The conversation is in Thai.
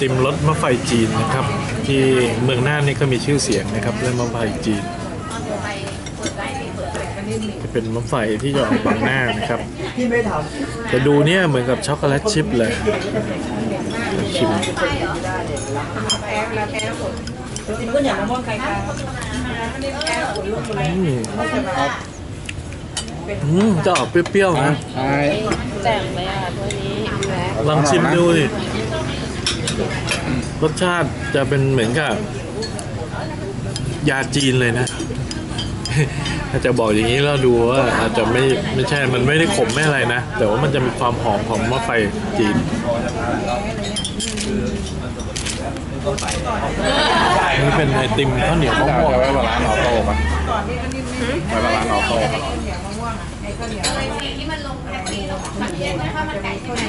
ติมรสมะไฟจีนนะครับ ที่เมืองน่านนี่ก็มีชื่อเสียงนะครับเรื่องมะไฟจีนจะเป็นมะไฟที่จะออกบางหน้านะครับจะดูเนี่ยเหมือนกับช็อกโกแลตชิพเลยชิมก็อย่างมะม่วงไข่ปลาอืมอืมจะออกเปรี้ยวๆนะใช่แจ่มเลยอะถ้วยนี้ลองชิมดูดิ รสชาติจะเป็นเหมือนกับ ยาจีนเลยนะถ้าจะบอกอย่างนี้เราดูว่าอาจจะไม่ไม่ใช่ มันไม่ได้ขมไม่อะไรนะ แต่ว่ามันจะมีความหอมของมะไฟจีนนี่เป็นไอติมข้าวเหนียวมะจะม่วงไว้บาลานซ์ออโต้ปะไว้บาลานซ์ออโต้ปะที่มันลงแท็กซี่ลงขับเย็นนะคะมันไก่ที่ไหน